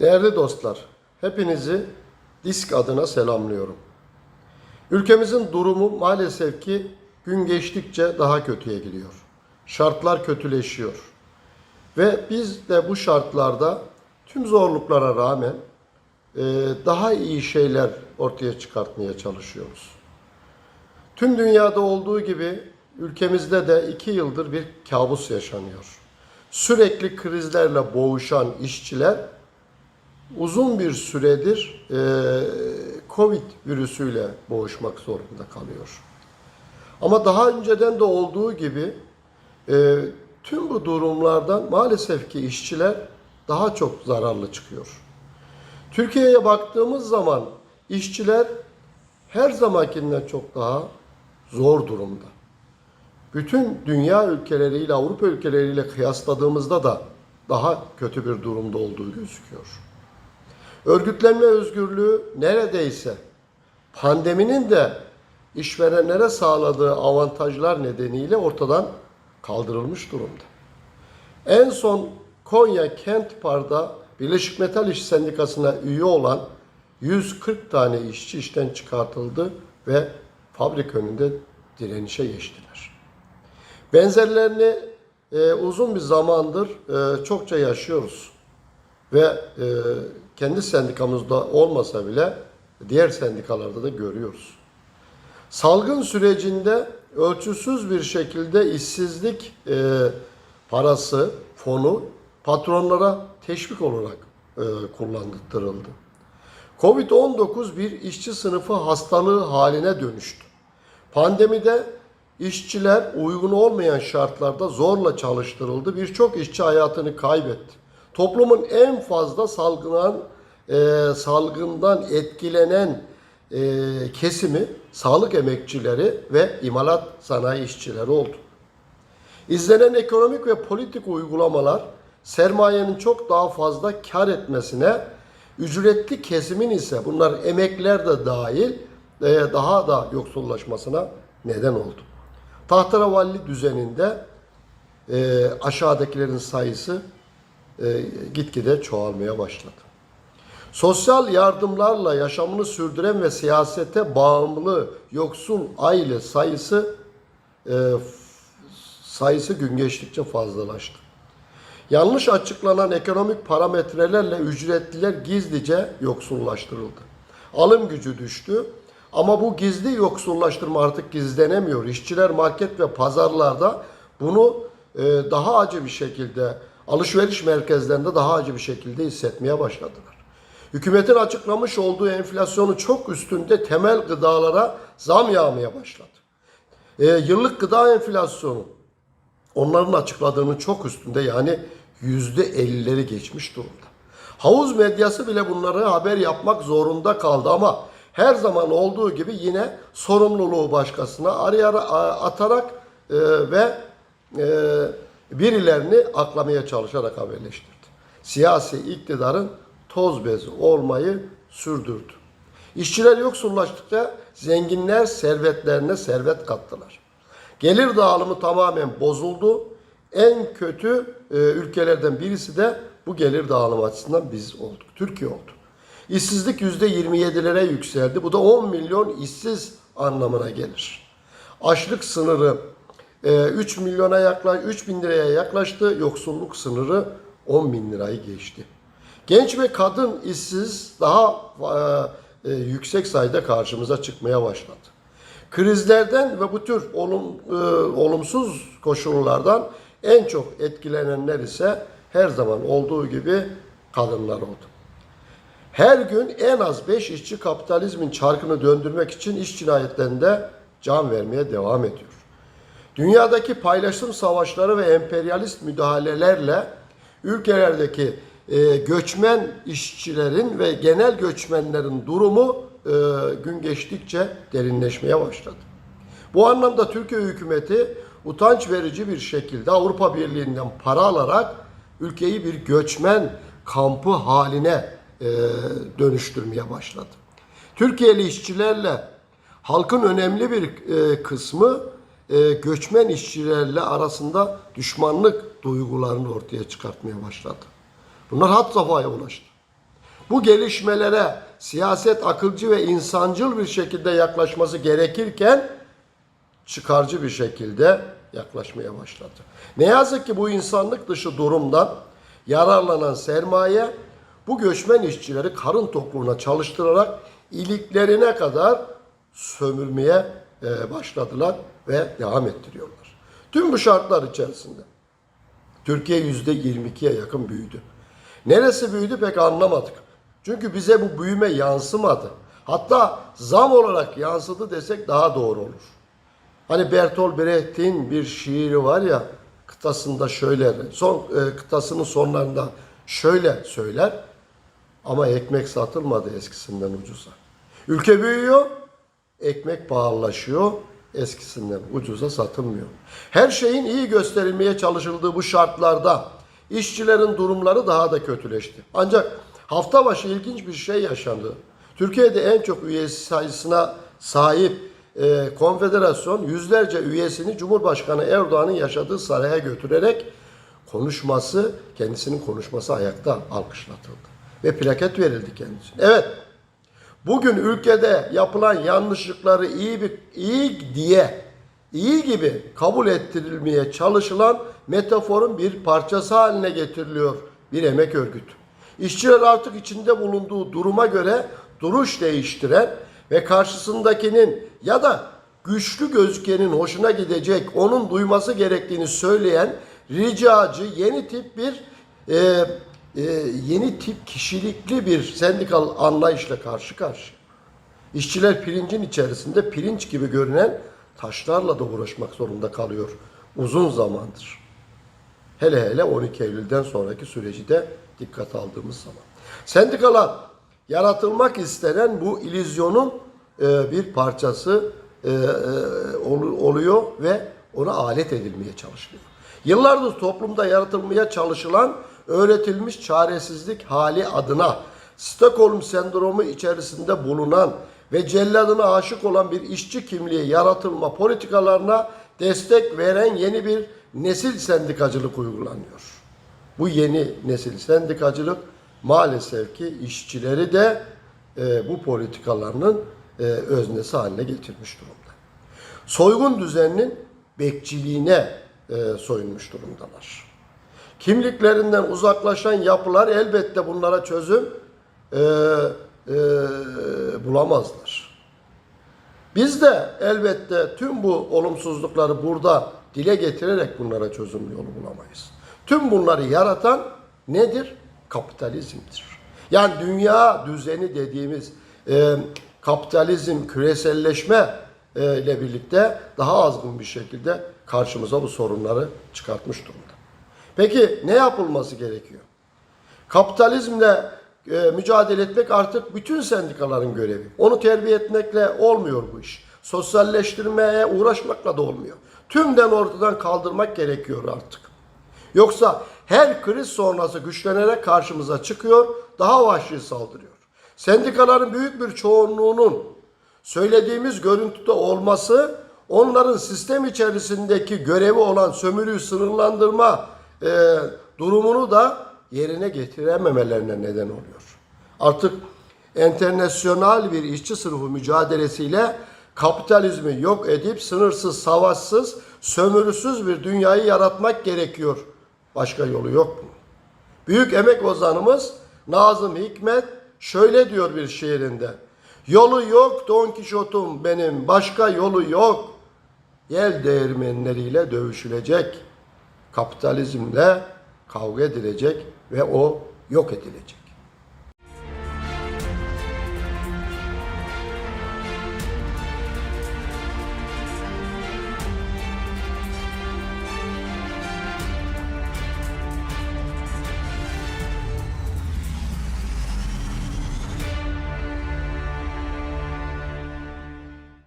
Değerli dostlar, hepinizi disk adına selamlıyorum. Ülkemizin durumu maalesef ki gün geçtikçe daha kötüye gidiyor. Şartlar kötüleşiyor. Ve biz de bu şartlarda tüm zorluklara rağmen e, daha iyi şeyler ortaya çıkartmaya çalışıyoruz. Tüm dünyada olduğu gibi ülkemizde de iki yıldır bir kabus yaşanıyor. Sürekli krizlerle boğuşan işçiler uzun bir süredir e, Covid virüsüyle boğuşmak zorunda kalıyor. Ama daha önceden de olduğu gibi e, tüm bu durumlardan maalesef ki işçiler daha çok zararlı çıkıyor. Türkiye'ye baktığımız zaman işçiler her zamankinden çok daha zor durumda. Bütün dünya ülkeleriyle, Avrupa ülkeleriyle kıyasladığımızda da daha kötü bir durumda olduğu gözüküyor. Örgütlenme özgürlüğü neredeyse pandeminin de işverenlere sağladığı avantajlar nedeniyle ortadan kaldırılmış durumda. En son Konya Kent Par'da Birleşik Metal İş Sendikası'na üye olan 140 tane işçi işten çıkartıldı ve fabrika önünde direnişe geçtiler. Benzerlerini e, uzun bir zamandır e, çokça yaşıyoruz ve e, kendi sendikamızda olmasa bile diğer sendikalarda da görüyoruz. Salgın sürecinde ölçüsüz bir şekilde işsizlik e, parası, fonu patronlara teşvik olarak e, kullandırıldı. Covid-19 bir işçi sınıfı hastalığı haline dönüştü. Pandemide işçiler uygun olmayan şartlarda zorla çalıştırıldı. Birçok işçi hayatını kaybetti. Toplumun en fazla salgınan, e, salgından etkilenen e, kesimi sağlık emekçileri ve imalat sanayi işçileri oldu. İzlenen ekonomik ve politik uygulamalar sermayenin çok daha fazla kar etmesine, ücretli kesimin ise bunlar emekler de dahil e, daha da yoksullaşmasına neden oldu. Tahterevalli düzeninde e, aşağıdakilerin sayısı e, gitgide çoğalmaya başladı. Sosyal yardımlarla yaşamını sürdüren ve siyasete bağımlı yoksul aile sayısı e, sayısı gün geçtikçe fazlalaştı. Yanlış açıklanan ekonomik parametrelerle ücretliler gizlice yoksullaştırıldı. Alım gücü düştü ama bu gizli yoksullaştırma artık gizlenemiyor. İşçiler market ve pazarlarda bunu e, daha acı bir şekilde alışveriş merkezlerinde daha acı bir şekilde hissetmeye başladılar. Hükümetin açıklamış olduğu enflasyonu çok üstünde temel gıdalara zam yağmaya başladı. E, yıllık gıda enflasyonu onların açıkladığının çok üstünde yani yüzde ellileri geçmiş durumda. Havuz medyası bile bunları haber yapmak zorunda kaldı ama her zaman olduğu gibi yine sorumluluğu başkasına araya atarak e, ve e, birilerini aklamaya çalışarak haberleştirdi. Siyasi iktidarın toz bezi olmayı sürdürdü. İşçiler yoksullaştıkça zenginler servetlerine servet kattılar. Gelir dağılımı tamamen bozuldu. En kötü e, ülkelerden birisi de bu gelir dağılımı açısından biz olduk. Türkiye oldu. İşsizlik %27'lere yükseldi. Bu da 10 milyon işsiz anlamına gelir. Açlık sınırı e, 3 milyona yaklaş 3 bin liraya yaklaştı. Yoksulluk sınırı 10 bin lirayı geçti. Genç ve kadın işsiz daha e, e, yüksek sayıda karşımıza çıkmaya başladı. Krizlerden ve bu tür olum, e, olumsuz koşullardan en çok etkilenenler ise her zaman olduğu gibi kadınlar oldu. Her gün en az 5 işçi kapitalizmin çarkını döndürmek için iş cinayetlerinde can vermeye devam ediyor. Dünyadaki paylaşım savaşları ve emperyalist müdahalelerle ülkelerdeki e, göçmen işçilerin ve genel göçmenlerin durumu e, gün geçtikçe derinleşmeye başladı. Bu anlamda Türkiye hükümeti utanç verici bir şekilde Avrupa Birliği'nden para alarak ülkeyi bir göçmen kampı haline e, dönüştürmeye başladı. Türkiye'li işçilerle halkın önemli bir e, kısmı e, göçmen işçilerle arasında düşmanlık duygularını ortaya çıkartmaya başladı. Bunlar had safhaya ulaştı. Bu gelişmelere siyaset akılcı ve insancıl bir şekilde yaklaşması gerekirken çıkarcı bir şekilde yaklaşmaya başladı. Ne yazık ki bu insanlık dışı durumdan yararlanan sermaye bu göçmen işçileri karın tokluğuna çalıştırarak iliklerine kadar sömürmeye e, başladılar ve devam ettiriyorlar. Tüm bu şartlar içerisinde Türkiye yüzde 22'ye yakın büyüdü. Neresi büyüdü pek anlamadık. Çünkü bize bu büyüme yansımadı. Hatta zam olarak yansıdı desek daha doğru olur. Hani Bertolt Brecht'in bir şiiri var ya kıtasında şöyle son e, kıtasının sonlarında şöyle söyler ama ekmek satılmadı eskisinden ucuza. Ülke büyüyor, ekmek pahalılaşıyor, eskisinden ucuza satılmıyor. Her şeyin iyi gösterilmeye çalışıldığı bu şartlarda işçilerin durumları daha da kötüleşti. Ancak hafta başı ilginç bir şey yaşandı. Türkiye'de en çok üyesi sayısına sahip e, konfederasyon yüzlerce üyesini Cumhurbaşkanı Erdoğan'ın yaşadığı saraya götürerek konuşması, kendisinin konuşması ayakta alkışlatıldı. Ve plaket verildi kendisine. Evet, bugün ülkede yapılan yanlışlıkları iyi bir iyi diye iyi gibi kabul ettirilmeye çalışılan metaforun bir parçası haline getiriliyor bir emek örgütü. İşçiler artık içinde bulunduğu duruma göre duruş değiştiren ve karşısındakinin ya da güçlü gözükenin hoşuna gidecek, onun duyması gerektiğini söyleyen ricacı yeni tip bir e, e, yeni tip kişilikli bir sendikal anlayışla karşı karşıya. İşçiler pirincin içerisinde pirinç gibi görünen taşlarla da uğraşmak zorunda kalıyor uzun zamandır. Hele hele 12 Eylül'den sonraki süreci de dikkat aldığımız zaman. Sendikalar yaratılmak istenen bu illüzyonun e, bir parçası e, e, ol- oluyor ve ona alet edilmeye çalışılıyor. Yıllardır toplumda yaratılmaya çalışılan öğretilmiş çaresizlik hali adına Stockholm sendromu içerisinde bulunan ve celladına aşık olan bir işçi kimliği yaratılma politikalarına destek veren yeni bir nesil sendikacılık uygulanıyor. Bu yeni nesil sendikacılık maalesef ki işçileri de e, bu politikalarının e, öznesi haline getirmiş durumda. Soygun düzeninin bekçiliğine e, soyunmuş durumdalar. Kimliklerinden uzaklaşan yapılar elbette bunlara çözüm e, e, bulamazlar. Biz de elbette tüm bu olumsuzlukları burada dile getirerek bunlara çözüm yolu bulamayız. Tüm bunları yaratan nedir? Kapitalizmdir. Yani dünya düzeni dediğimiz e, kapitalizm, küreselleşme e, ile birlikte daha azgın bir şekilde karşımıza bu sorunları çıkartmış durumda. Peki ne yapılması gerekiyor? Kapitalizmle e, mücadele etmek artık bütün sendikaların görevi. Onu terbiye etmekle olmuyor bu iş. Sosyalleştirmeye uğraşmakla da olmuyor. Tümden ortadan kaldırmak gerekiyor artık. Yoksa her kriz sonrası güçlenerek karşımıza çıkıyor, daha vahşi saldırıyor. Sendikaların büyük bir çoğunluğunun söylediğimiz görüntüde olması onların sistem içerisindeki görevi olan sömürüyü sınırlandırma e, durumunu da yerine getirememelerine neden oluyor. Artık enternasyonal bir işçi sınıfı mücadelesiyle kapitalizmi yok edip sınırsız, savaşsız, sömürüsüz bir dünyayı yaratmak gerekiyor. Başka yolu yok mu? Büyük emek ozanımız Nazım Hikmet şöyle diyor bir şiirinde. Yolu yok Don Kişot'um benim, başka yolu yok. Yel değirmenleriyle dövüşülecek. Kapitalizmle kavga edilecek ve o yok edilecek.